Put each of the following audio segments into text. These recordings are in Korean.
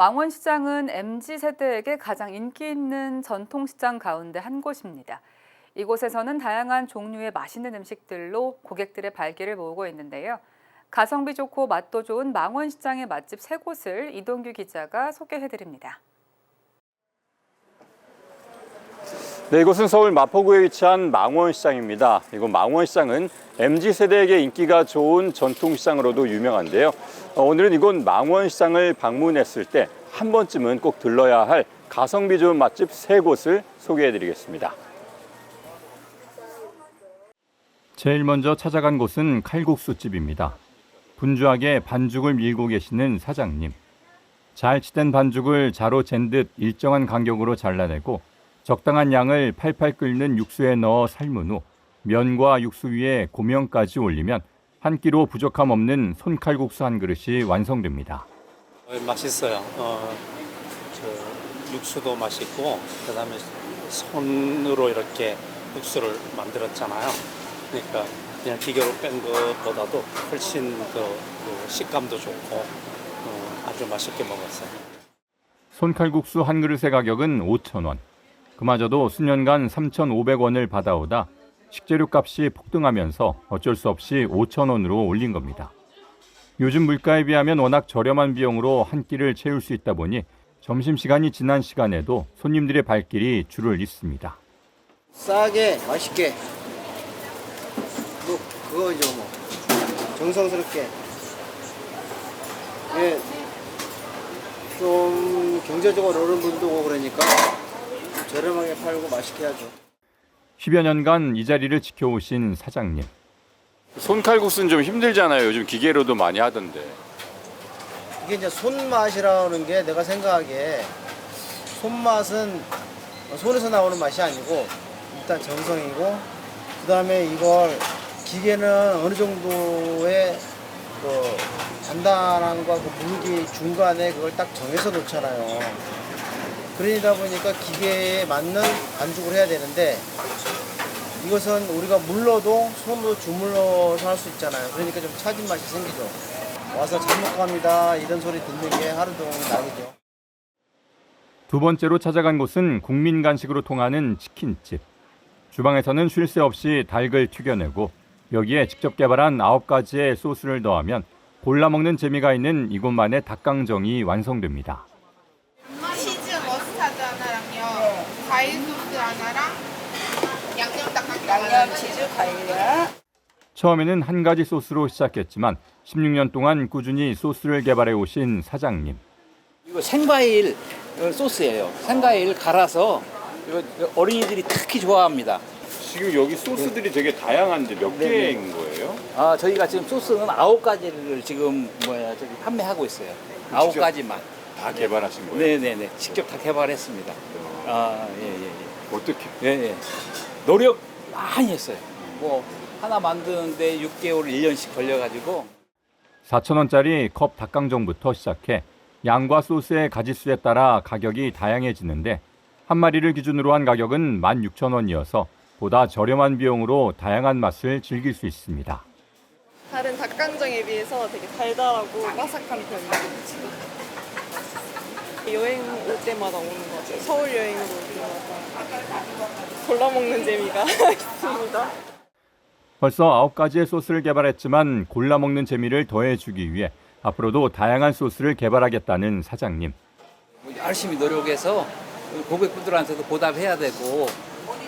망원시장은 MZ 세대에게 가장 인기 있는 전통시장 가운데 한 곳입니다. 이곳에서는 다양한 종류의 맛있는 음식들로 고객들의 발길을 모으고 있는데요. 가성비 좋고 맛도 좋은 망원시장의 맛집 세 곳을 이동규 기자가 소개해드립니다. 네, 이곳은 서울 마포구에 위치한 망원시장입니다. 이곳 망원시장은 MZ 세대에게 인기가 좋은 전통시장으로도 유명한데요. 어, 오늘은 이곳 망원시장을 방문했을 때 한 번쯤은 꼭 들러야 할 가성비 좋은 맛집 세 곳을 소개해 드리겠습니다. 제일 먼저 찾아간 곳은 칼국수집입니다. 분주하게 반죽을 밀고 계시는 사장님. 잘 치댄 반죽을 자로 잰 듯 일정한 간격으로 잘라내고 적당한 양을 팔팔 끓는 육수에 넣어 삶은 후 면과 육수 위에 고명까지 올리면 한 끼로 부족함 없는 손칼국수 한 그릇이 완성됩니다. 어, 맛있어요. 어, 저 육수도 맛있고 그다음에 손으로 이렇게 육수를 만들었잖아요. 그러니까 그냥 기계로 뺀 것보다도 훨씬 더그 식감도 좋고 어, 아주 맛있게 먹었어요. 손칼국수 한 그릇의 가격은 5,000원. 그마저도 수년간 3,500원을 받아오다 식재료 값이 폭등하면서 어쩔 수 없이 5,000원으로 올린 겁니다. 요즘 물가에 비하면 워낙 저렴한 비용으로 한 끼를 채울 수 있다 보니 점심시간이 지난 시간에도 손님들의 발길이 줄을 잇습니다. 싸게 맛있게 뭐 그거죠 뭐 정성스럽게 예, 좀 경제적으로 어려운 분도 오고 그러니까 저렴하게 팔고 맛있게 하죠 10여 년간 이 자리를 지켜오신 사장님. 손칼국수는 좀 힘들잖아요. 요즘 기계로도 많이 하던데. 이게 이제 손맛이라는 게 내가 생각하기에 손맛은 손에서 나오는 맛이 아니고 일단 정성이고 그 다음에 이걸 기계는 어느 정도의 그 단단함과 그 물기 중간에 그걸 딱 정해서 놓잖아요. 그러다 보니까 기계에 맞는 반죽을 해야 되는데 이것은 우리가 물러도 손으로 주물러서 할 수 있잖아요. 그러니까 좀 차진 맛이 생기죠. 와서 잘 먹고 갑니다. 이런 소리 듣는 게 하루 종일 낙이죠. 두 번째로 찾아간 곳은 국민 간식으로 통하는 치킨집. 주방에서는 쉴 새 없이 닭을 튀겨내고 여기에 직접 개발한 아홉 가지의 소스를 더하면 골라 먹는 재미가 있는 이곳만의 닭강정이 완성됩니다. 치즈 머스타드 하나랑요. 과일 소스 하나랑 양념 닭강정 양념 치즈 과일이요. 처음에는 한 가지 소스로 시작했지만 16년 동안 꾸준히 소스를 개발해 오신 사장님. 이거 생과일 어, 소스예요. 생과일 갈아서 이거 어린이들이 특히 좋아합니다. 지금 여기 소스들이 되게 다양한데 몇 네, 개인 거예요? 아 저희가 지금 소스는 아홉 가지를 지금 뭐야 저기 판매하고 있어요. 아홉? 가지만. 다 개발하신 거예요? 네네네. 직접 다 개발했습니다. 아 예 예 예. 어떻게? 예, 예. 노력 많이 했어요. 뭐 하나 만드는데 6개월, 1년씩 걸려가지고 4,000원짜리 컵 닭강정부터 시작해 양과 소스의 가지수에 따라 가격이 다양해지는데 한 마리를 기준으로 한 가격은 16,000원이어서 보다 저렴한 비용으로 다양한 맛을 즐길 수 있습니다. 다른 닭강정에 비해서 되게 달달하고 바삭한 편이에요. 여행 올 때마다 오는 것 같아요. 서울 여행으로 올 때마다 골라 먹는 재미가 있습니다. 벌써 아홉 가지의 소스를 개발했지만 골라 먹는 재미를 더해주기 위해 앞으로도 다양한 소스를 개발하겠다는 사장님. 뭐 열심히 노력해서 고객분들한테도 보답해야 되고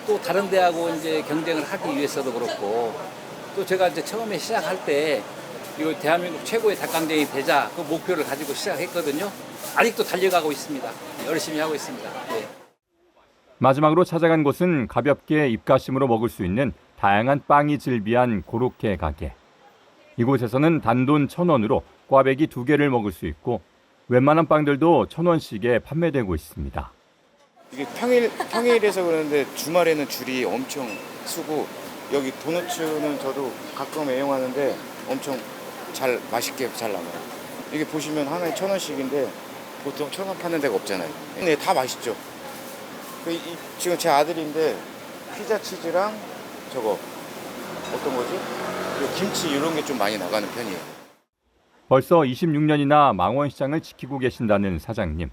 또 다른 데하고 이제 경쟁을 하기 위해서도 그렇고 또 제가 이제 처음에 시작할 때 이거 대한민국 최고의 닭강정이 되자 그 목표를 가지고 시작했거든요. 아직도 달려가고 있습니다. 열심히 하고 있습니다. 네. 마지막으로 찾아간 곳은 가볍게 입가심으로 먹을 수 있는 다양한 빵이 즐비한 고로케 가게. 이곳에서는 단돈 천 원으로 꽈배기 두 개를 먹을 수 있고 웬만한 빵들도 천 원씩에 판매되고 있습니다. 이게 평일 평일에서 그러는데 주말에는 줄이 엄청 쓰고 여기 도너츠는 저도 가끔 애용하는데 엄청 잘 맛있게 잘 나가요. 이게 보시면 하나에 천 원씩인데 보통 천 원 파는 데가 없잖아요. 네, 다 맛있죠. 그 이- 지금 제 아들인데 피자 치즈랑 저거 어떤 거지? 그 김치 이런 게 좀 많이 나가는 편이에요. 벌써 26년이나 망원시장을 지키고 계신다는 사장님.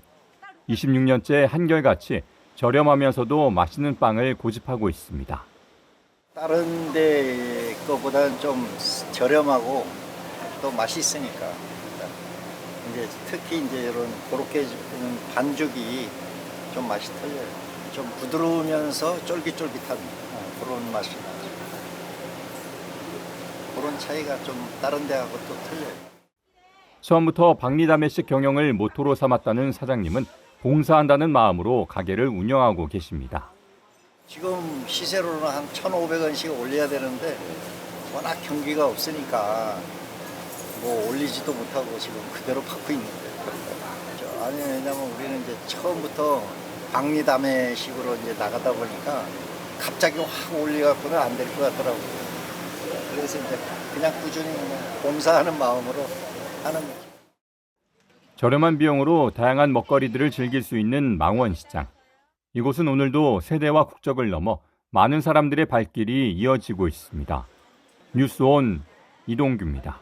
26년째 한결같이 저렴하면서도 맛있는 빵을 고집하고 있습니다. 다른 데 거보다는 좀 저렴하고 또 맛있으니까 이제 특히 이제 이런 주는 반죽이 좀 맛이 틀려요. 좀 부드러우면서 쫄깃쫄깃한 어, 그런 맛이 나죠. 그런 차이가 좀 다른 데하고 또 틀려요. 처음부터 박리다매식 경영을 모토로 삼았다는 사장님은 봉사한다는 마음으로 가게를 운영하고 계십니다. 지금 시세로는 한 1,500원씩 올려야 되는데 워낙 경기가 없으니까 뭐 올리지도 못하고 지금 그대로 받고 있는데. 저, 아니 왜냐면 우리는 이제 처음부터 박리담회 식으로 이제 나가다 보니까 갑자기 확 올려갖고는 안 될 것 같더라고요. 그래서 이제 그냥 꾸준히 봉사하는 마음으로 하는. 저렴한 비용으로 다양한 먹거리들을 즐길 수 있는 망원시장. 이곳은 오늘도 세대와 국적을 넘어 많은 사람들의 발길이 이어지고 있습니다. 뉴스온 이동규입니다.